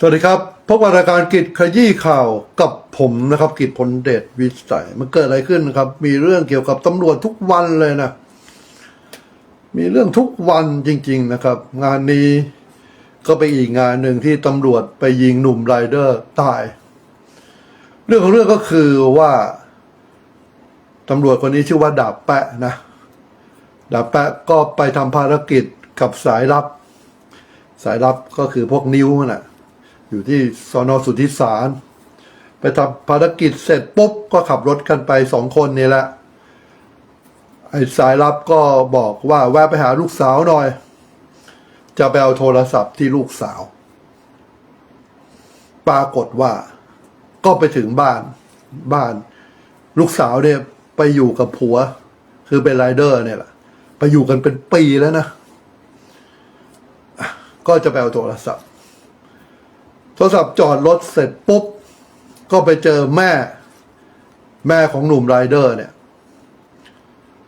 สวัสดีครับ พบกับรายการกิจขยี้ข่าวกับผมนะครับ กิจพลเดชวิสัย มันเกิดอะไรขึ้นครับ มีเรื่องเกี่ยวกับตำรวจทุกวันเลยนะ มีเรื่องทุกวันจริง ๆนะครับ งานนี้ก็ไปอีกงานหนึ่งที่ตำรวจไปยิงหนุ่มไรเดอร์ตาย เรื่องของเรื่องก็คือว่าตำรวจคนนี้ชื่อว่าดาบแปะนะ ดาบแปะก็ไปทำภารกิจกับสายลับ สายลับก็คือพวกนิ้วน่ะ อยู่ที่สอนอสุทธิสาร ไปทำภารกิจเสร็จปุ๊บ ก็ขับรถกันไปสองคนนี่แหละ ไอ้สายลับก็บอกว่าแวะไปหาลูกสาวหน่อย จะไปเอาโทรศัพท์ที่ลูกสาว ปรากฏว่า ก็ไปถึงบ้านบ้าน ลูกสาวเนี่ยไปอยู่กับผัว คือเป็นไรเดอร์เนี่ยแหละไปอยู่กันเป็นปีแล้วนะอะก็จะไปเอาโทรศัพท์ โทรศัพท์จอดรถเสร็จปุ๊บ ก็ไปเจอแม่ แม่ของหนุ่มไรเดอร์เนี่ย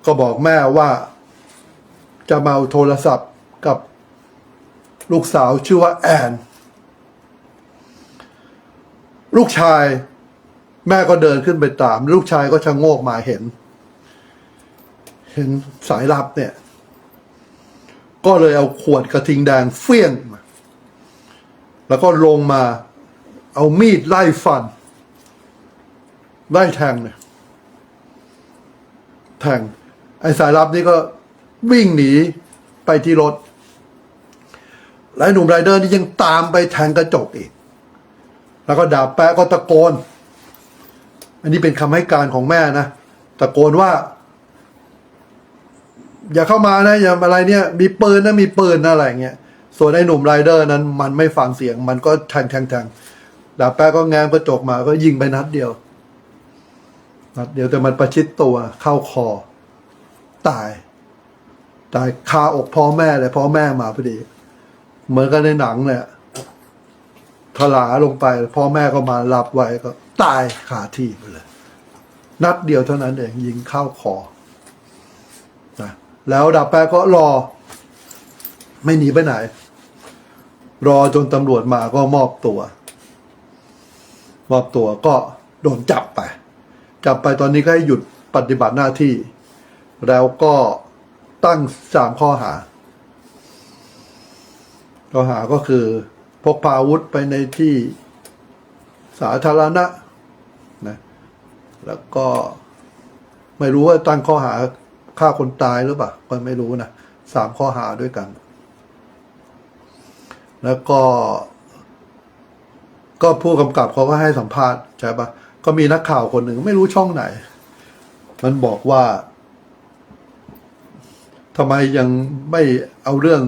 ก็บอกแม่ว่าจะมาเอาโทรศัพท์กับลูกสาวชื่อว่าแอน ลูกชาย แม่ก็เดินขึ้นไปตาม ลูกชายก็ชะโงกมาเห็น เห็นสายลับเนี่ย ก็เลยเอาขวดกระทิงแดงเฟี้ยงมา แล้วก็ลงมาเอามีดไล่ฟัน ไล่แทงเนี่ยแทง ไอ้สายลับนี่ก็วิ่งหนีไปที่รถ แล้วหนุ่มไรเดอร์นี่ยังตามไปแทงกระจกอีก แล้วก็ดาบแปะก็ตะโกน อันนี้เป็นคำให้การของแม่นะ ตะโกนว่า อย่าเข้ามานะ อย่าอะไรเนี่ย มีปืนนะมีปืนนะอะไรเงี้ย ส่วนไอ้หนุ่มไรเดอร์นั้นมันไม่ฟังเสียง มันก็แทงแทงแทงดาบแป๊ะก็แง้มกระจกมาก็ยิงไปนัดเดียวนัดเดียวแต่มันประชิดตัวเข้าคอ ตาย ตายคาอกพ่อแม่เลยพ่อแม่มาพอดี เหมือนกันในหนังเลยถลาลงไป พ่อแม่ก็มารับไว้ก็ ตายคาที่ไปเลย นัดเดียวเท่านั้นเองยิงเข้าคอนะแล้วดาบแป๊ะก็รอ ไม่หนีไปไหน รอจนตำรวจมาก็มอบตัว มอบตัวก็โดนจับไป จับไปตอนนี้ก็ให้หยุดปฏิบัติหน้าที่ แล้วก็ตั้งสามข้อหา ข้อหาก็คือพกพาอาวุธไปในที่สาธารณะนะแล้วก็ไม่รู้ว่าตั้งข้อหาฆ่าคนตายหรือเปล่าก็ไม่รู้นะสามข้อหาด้วยกัน แล้วก็ ก็ผู้กำกับเขาก็ให้สัมภาษณ์ใช่ปะก็มีนักข่าวคนหนึ่งไม่รู้ช่องไหน มันบอกว่าทำไมยังไม่เอาเรื่อง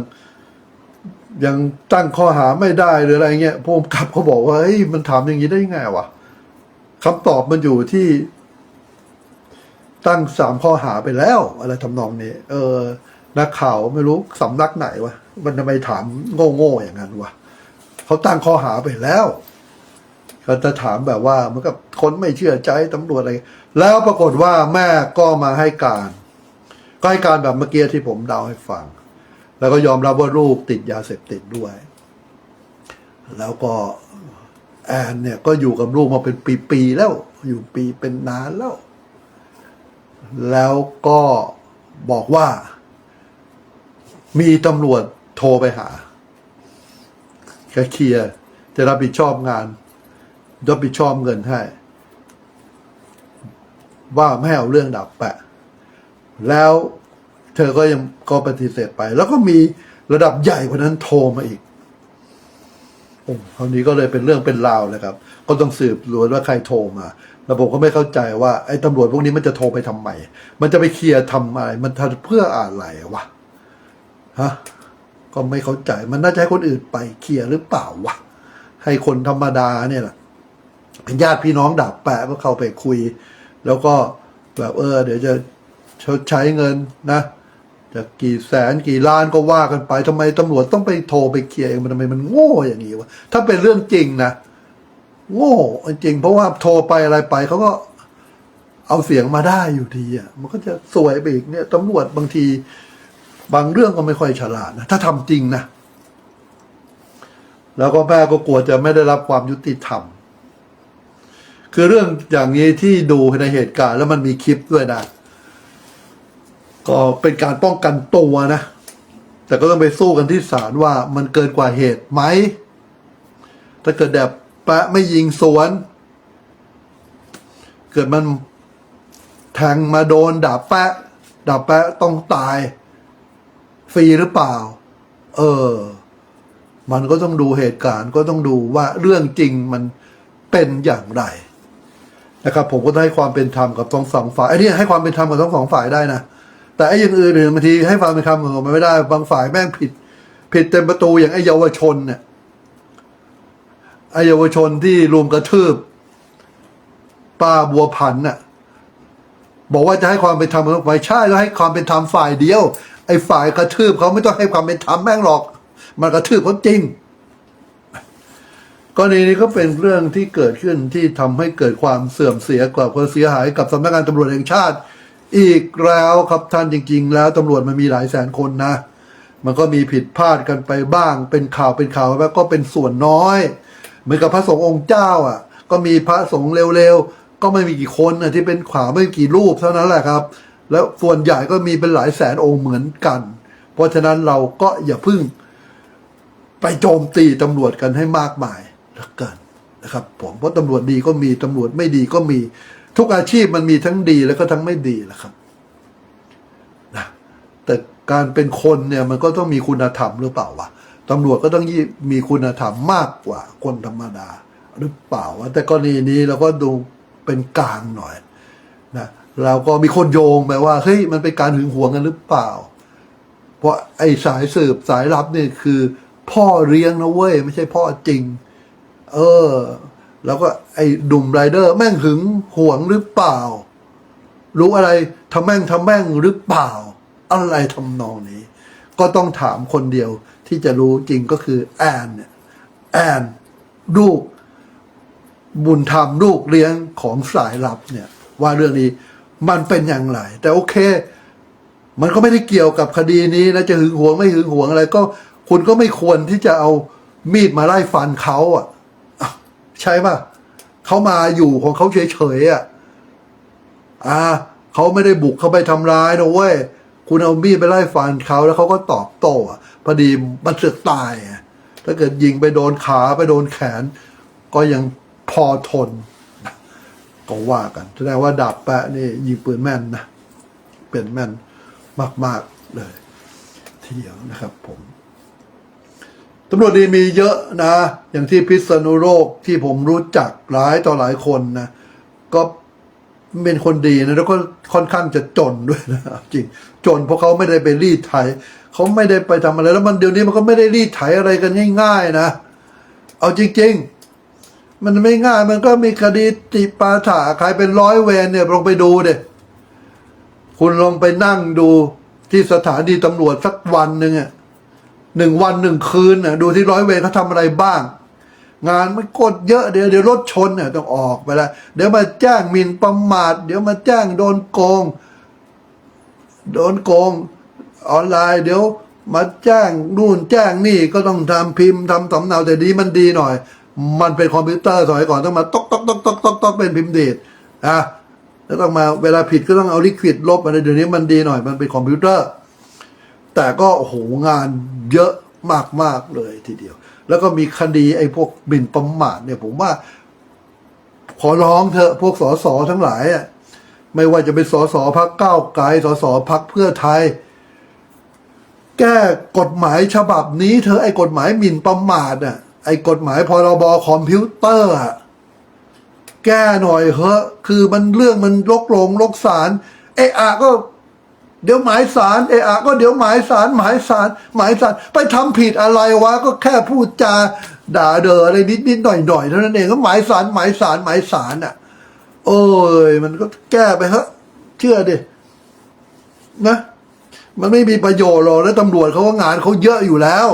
ยังตั้งข้อหาไม่ได้หรืออะไรเงี้ยผู้กำกับเขาบอกว่าเฮ้ยมันถามอย่างนี้ได้ยังไงวะคำตอบมันอยู่ที่ตั้งสามข้อหาไปแล้ว อะไรทำนองนี้ เออ นักข่าวไม่รู้สำนักไหนวะ มันทำไมถามโง่ๆอย่างนั้นวะเขาตั้งข้อหาไปแล้วเขาจะถามแบบว่าเหมือนกับคนไม่เชื่อใจตำรวจอะไร แล้วปรากฏว่าแม่ก็มาให้การก็ให้การแบบเมื่อกี้ที่ผมเดาให้ฟัง แล้วก็ยอมรับว่าลูกติดยาเสพติดด้วย แล้วก็แอนเนี่ยก็อยู่กับลูกมาเป็นปีๆแล้ว อยู่ปีเป็นนานแล้ว แล้วก็บอกว่า มีตำรวจ โทรไปหาแคเคลียร์จะรับผิดชอบงานรับผิดชอบเงินให้ ว่าไม่เอาเรื่องดับแปะ แล้วเธอก็ยังก็ปฏิเสธไป แล้วก็มีระดับใหญ่กว่านั้นโทรมาอีกโอ้คราวนี้ก็เลยเป็นเรื่องเป็นราวเลยครับ ก็ต้องสืบสวนว่าใครโทรมาแล้วผมก็ไม่เข้าใจว่าไอ้ตำรวจพวกนี้มันจะโทรไปทำไม มันจะไปเคลียร์ทำอะไร มันทำเพื่ออะไรวะ ฮะ ก็ไม่เข้าใจ มันน่าจะให้คนอื่นไปเคลียร์หรือเปล่าวะให้คนธรรมดาเนี่ยแหละญาติพี่น้องดาบแปะก็เข้าไปคุย แล้วก็แบบเออ เดี๋ยวจะชดใช้เงินนะจะกี่แสนกี่ล้านก็ว่ากันไปทำไมตำรวจต้องไปโทรไปเคลียร์เองมันทำไมมันโง่อย่างนี้วะถ้าเป็นเรื่องจริงนะโง่จริง เพราะว่าโทรไปอะไรไปเขาก็เอาเสียงมาได้อยู่ดีอะมันก็จะสวยไปอีกเนี่ยตำรวจบางที บางเรื่องก็ไม่ค่อยฉลาดนะถ้าทำจริงนะแล้วก็แม่ก็กลัวจะไม่ได้รับความยุติธรรม คือเรื่องอย่างนี้ที่ดูในเหตุการณ์แล้วมันมีคลิปด้วยนะ ก็เป็นการป้องกันตัวนะ แต่ก็ต้องไปสู้กันที่ศาลว่ามันเกินกว่าเหตุไหม ถ้าเกิดแบบแปะไม่ยิงสวน เกิดมันแทงมาโดนดาบแปะดาบแปะต้องตาย ฟรีหรือเปล่า เออ มันก็ต้องดูเหตุการณ์ก็ต้องดูว่าเรื่องจริงมันเป็นอย่างไรนะครับผมก็ต้องให้ความเป็นธรรมกับทั้งสองฝ่ายไอ้นี่ให้ความเป็นธรรมกับทั้งสองฝ่ายได้นะแต่ไอ้อย่างอื่นบางทีให้ความเป็นธรรมกับมันไม่ได้บางฝ่ายแม่งผิด ผิดเต็มประตูอย่างไอ้เยาวชนเนี่ยไอ้เยาวชนที่รุมกระทืบ ป้าบัวพันน่ะบอกว่าจะให้ความเป็นธรรมกับฝ่ายใช่แล้วให้ความเป็นธรรมฝ่ายเดียว ไอ้ฝ่ายกระทืบเขาไม่ต้องให้ความเป็นธรรมแม่งหรอก มันกระทืบเขาจริงกรณีนี้ก็เป็นเรื่องที่เกิดขึ้นที่ทำให้เกิดความเสื่อมเสียกับความเสียหายกับสำนักงานตำรวจแห่งชาติ อีกแล้วครับท่านจริง ๆ แล้วตำรวจมันมีหลายแสนคนนะ มันก็มีผิดพลาดกันไปบ้าง เป็นข่าวเป็นข่าวแล้วก็เป็นส่วนน้อย เหมือนกับพระสงฆ์องค์เจ้าอะ ก็มีพระสงฆ์เร็วๆก็ไม่มีกี่คนนะที่เป็นข่าวไม่กี่รูปเท่านั้นแหละครับ แล้วส่วนใหญ่ก็มีเป็นหลายแสนองค์เหมือนกัน เพราะฉะนั้นเราก็อย่าพึ่งไปโจมตีตำรวจกันให้มากมายเหลือเกินนะครับผมเพราะตำรวจดีก็มีตำรวจไม่ดีก็มีทุกอาชีพมันมีทั้งดีแล้วก็ทั้งไม่ดีแหละครับนะแต่การเป็นคนเนี่ยมันก็ต้องมีคุณธรรมหรือเปล่าวะตำรวจก็ต้องมีคุณธรรมมากกว่าคนธรรมดาหรือเปล่าวะแต่กรณีนี้เราก็ดูเป็นกลางหน่อยนะ เราก็มีคนโยงไปว่าเฮ้ยมันเป็นการหึงหวงกันหรือเปล่า เพราะไอ้สายสืบสายลับเนี่ยคือ พ่อเลี้ยงนะเว้ยไม่ใช่พ่อจริง เออ แล้วก็ไอ้ดุมไรเดอร์ แม่งหึงหวงหรือเปล่า รู้อะไรทำแม่งทำแม่งหรือเปล่า อะไรทำนองนี้ ก็ต้องถามคนเดียวที่จะรู้จริงก็คือแอนเนี่ยแอนลูกบุญธรรมลูกเลี้ยงของสายลับเนี่ย ว่าเรื่องนี้ มันเป็นอย่างไร แต่โอเค มันก็ไม่ได้เกี่ยวกับคดีนี้นะจะหึงหวงไม่หึงหวงอะไรก็ คุณก็ไม่ควรที่จะเอามีดมาไล่ฟันเขาอะใช่ป่ะเขามาอยู่ของเขาเฉยๆอะอ่าเขาไม่ได้บุกเข้าไปทำร้ายนะเว้ยคุณเอามีดไปไล่ฟันเขาแล้วเขาก็ตอบโต้อะพอดีมันเสือกตาย ถ้าเกิดยิงไปโดนขาไปโดนแขน ก็ยังพอทน ก็ว่ากัน แสดงว่าดาบแปะนี่ยิงปืนแม่นนะเป็นแม่นมาก ๆ เลย ทีเดียวนะครับผมตำรวจดีมีเยอะนะ อย่างที่พิษณุโลกที่ผมรู้จักหลายต่อหลายคนนะ ก็เป็นคนดีนะ แล้วก็ค่อนข้างจะจนด้วยนะ จริง จนเพราะเขาไม่ได้ไปรีดไถเขาไม่ได้ไปทำอะไร แล้วมันเดี๋ยวนี้มันก็ไม่ได้รีดไถอะไรกันง่าย ๆ นะ เอาจริง ๆ มันไม่ง่ายมันก็มีคดีติปาถาใครเป็นร้อยเวรเนี่ยลองไปดูเด็คุณลองไปนั่งดูที่สถานีตำรวจสักวันหนึ่งอะหนึ่งวันหนึ่งคืนน่ะดูที่ร้อยเวรเขาทำอะไรบ้าง งานมันกดเยอะเดี๋ยวเดี๋ยวรถชนเนี่ยต้องออกไปล้วเดี๋ยวมาแจ้งหมิ่นประมาท เดี๋ยวมาแจ้งโดนโกง โดนโกงออนไลน์ เดี๋ยวมาแจ้งนู่นแจ้งนี่ก็ต้องทำพิมพ์ทำสำเนาแต่ดีมันดีหน่อย มันเป็นคอมพิวเตอร์สมัยก่อนต้องมาตอกตอกตอกตอกตอกตอกเป็นพิมพ์ดีดอะแล้วต้องมาเวลาผิดก็ต้องเอาลิควิดลบอะไรเดี๋ยวนี้มันดีหน่อยมันเป็นคอมพิวเตอร์ แต่ก็โอ้โหงานเยอะมากๆเลยทีเดียว แล้วก็มีคดีไอ้พวกหมิ่นประมาทเนี่ยผมว่า ขอร้องเถอะพวกสสทั้งหลายอะไม่ว่าจะเป็นสสพักก้าวไกลสสพักเพื่อไทย แก้กฎหมายฉบับนี้เธอไอ้กฎหมายหมิ่นประมาทอะ ไอ้กฎหมายพรบคอมพิวเตอร์อะแก้หน่อยเถอะคือมันเรื่องมันลกลงลกสารเอะอะก็ เดี๋ยวหมายสารเอะอะก็เดี๋ยวหมายสารหมายสารหมายสารไปทำผิดอะไรวะก็แค่พูดจาด่าเดออะไรนิดนิดหน่อยหน่อยๆเท่านั้นเองก็หมายสารหมายสารหมายสารอะ โอ้ยมันก็แก้ไปเถอะเชื่อดินะ มันไม่มีประโยชน์หรอกแล้วตำรวจเขาก็งานเขาเยอะอยู่แล้ว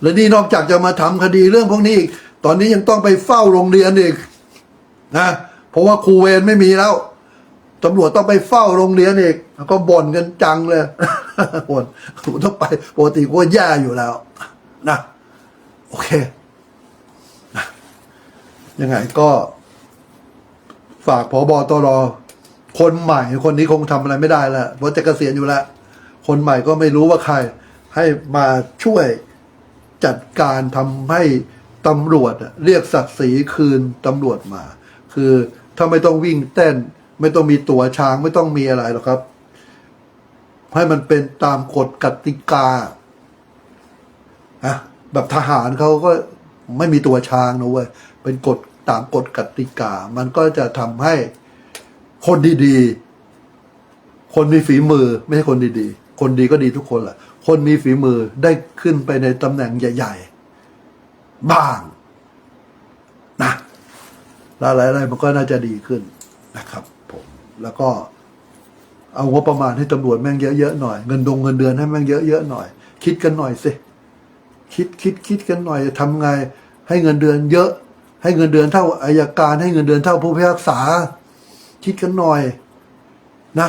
และนี่นอกจากจะมาทำคดีเรื่องพวกนี้อีก ตอนนี้ยังต้องไปเฝ้าโรงเรียนอีกนะ เพราะว่าครูเวรไม่มีแล้วตำรวจต้องไปเฝ้าโรงเรียนอีกก็บ่นกันจังเลยบ่นต้องไปปกติก็แย่อยู่แล้วนะโอเคยังไงก็ ฝากผอบอตรคนใหม่คนนี้คงทำอะไรไม่ได้แล้วเพราะจะเกษียณอยู่แล้ว คนใหม่ก็ไม่รู้ว่าใคร ให้มาช่วย จัดการทำให้ตำรวจเรียกศักดิ์ศรีคืนตำรวจมา คือถ้าไม่ต้องวิ่งเต้น ไม่ต้องมีตัวช้างไม่ต้องมีอะไรหรอกครับ ให้มันเป็นตามกฎกติกาอะแบบทหารเขาก็ไม่มีตัวช้างนะเว้ยเป็นกฎตามกฎกติกา มันก็จะทำให้คนดีๆ คนมีฝีมือ ไม่ใช่คนดีๆ คนดีก็ดีทุกคนแหละ คนมีฝีมือได้ขึ้นไปในตำแหน่งใหญ่ ๆ บ้าง นะอะไรๆมันก็น่าจะดีขึ้นนะครับ ผม แล้วก็ เอางบประมาณให้ตำรวจแม่งเยอะๆหน่อย เงินดงเงินเดือนให้แม่งเยอะๆหน่อย คิดกันหน่อยสิ คิดคิดคิดกันหน่อยทำไง ให้เงินเดือนเยอะ ให้เงินเดือนเท่าอายการ ให้เงินเดือนเท่าผู้พิพากษา คิดกันหน่อย นะ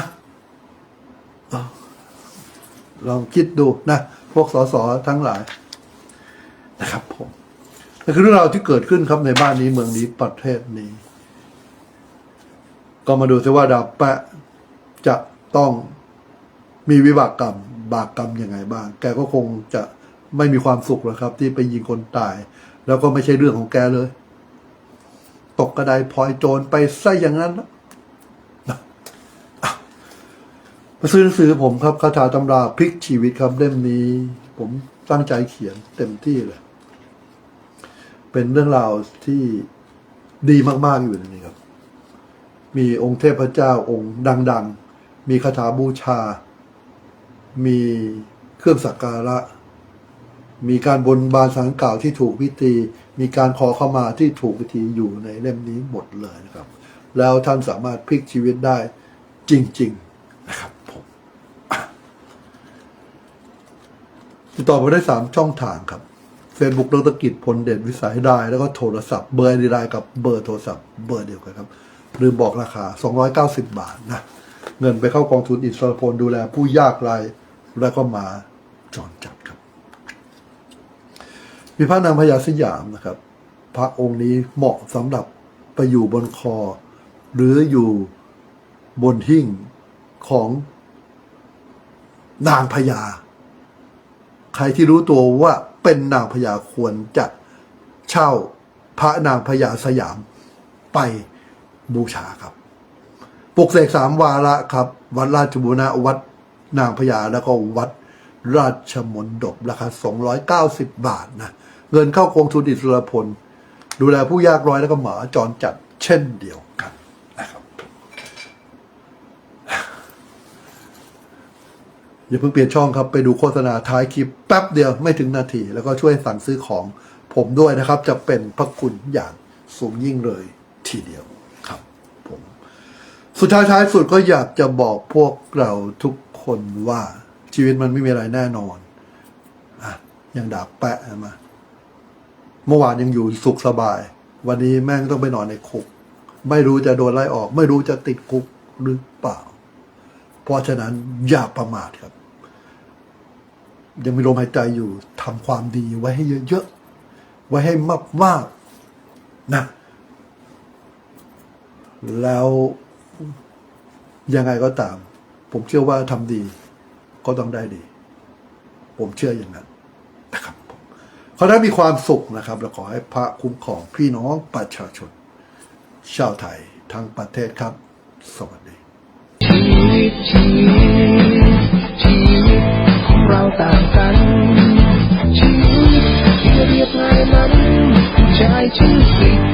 ลองคิดดูนะ พวกสสทั้งหลายนะครับผมนั่นคือเรื่องราวที่เกิดขึ้นครับในบ้านนี้เมืองนี้ประเทศนี้ ก็มาดูซิว่าดาบแปะจะต้องมีวิบากกรรม บากกรรมยังไงบ้าง แกก็คงจะไม่มีความสุขหรอกครับ ที่ไปยิงคนตาย แล้วก็ไม่ใช่เรื่องของแกเลย ตกกระไดพลอยโจรไปซะอย่างนั้นนะอะ มาซื้อหนังสือผมครับคาถาตำราพลิกชีวิตครับเล่มนี้ ผมตั้งใจเขียนเต็มที่เลย เป็นเรื่องราวที่ดีมากๆอยู่ในนี้ครับ มีองค์เทพเจ้าองค์ดัง ๆ มีคาถาบูชา มีเครื่องสักการะ มีการบนบานสังกล่าวที่ถูกพิธี มีการขอเข้ามาที่ถูกพิธีอยู่ในเล่มนี้หมดเลยนะครับ แล้วท่านสามารถพลิกชีวิตได้จริง ๆ นะครับผมอะ ติดต่อไปได้สามช่องทางครับ Facebook ดรกิจพลเด่นวิสัยได้ แล้วก็โทรศัพท์เบอร์ดีไลน์กับเบอร์โทรศัพท์เบอร์เดียวกันครับลืมบอกราคา 290 บาทนะ เงินไปเข้ากองทุนอิสรพลดูแลผู้ยากไร้แล้วก็มาจอนจัดครับ มีพระนางพญาสยามนะครับ พระองค์นี้เหมาะสำหรับไปอยู่บนคอ หรืออยู่บนหิ้งของนางพญา ใครที่รู้ตัวว่าเป็นนางพญาควรจะเช่าพระนางพญาสยามไปบูชาครับปลุกเสกสามวาระครับ วัดราชบุรณะวัดนางพญาแล้วก็วัดราชมนดบราคา290 บาทนะ เงินเข้ากองทุนอิสรพล ดูแลผู้ยากไร้แล้วก็หมาจรจัดเช่นเดียวกันนะครับ อย่าเพิ่งเปลี่ยนช่องครับ ไปดูโฆษณาท้ายคลิปแป๊บเดียวไม่ถึงนาที แล้วก็ช่วยสั่งซื้อของผมด้วยนะครับ จะเป็นพระคุณอย่างสูงยิ่งเลยทีเดียวครับผมสุดท้ายท้ายสุดก็อยากจะบอกพวกเราทุกคนว่าชีวิตมันไม่มีอะไรแน่นอนอะย่างดาบแปะมาเมื่อวานยังอยู่สุขสบาย วันนี้แม่งต้องไปนอนในคุก ไม่รู้จะโดนไล่ออก ไม่รู้จะติดคุกหรือเปล่า เพราะฉะนั้นอย่าประมาทครับ ยังมีลมหายใจอยู่ทำความดีไว้ให้เยอะๆ ไว้ให้มากๆนะแล้วยังไงก็ตาม ผมเชื่อว่าทำดีก็ต้องได้ดี ผมเชื่ออย่างนั้นนะครับขอให้มีความสุขนะครับ และขอให้พระคุ้มครองพี่น้องประชาชน ชาวไทยทั้งประเทศครับ สวัสดี เราต่างกันชีวิตที่เรียบง่ายนั้นใช้ชื่อสิ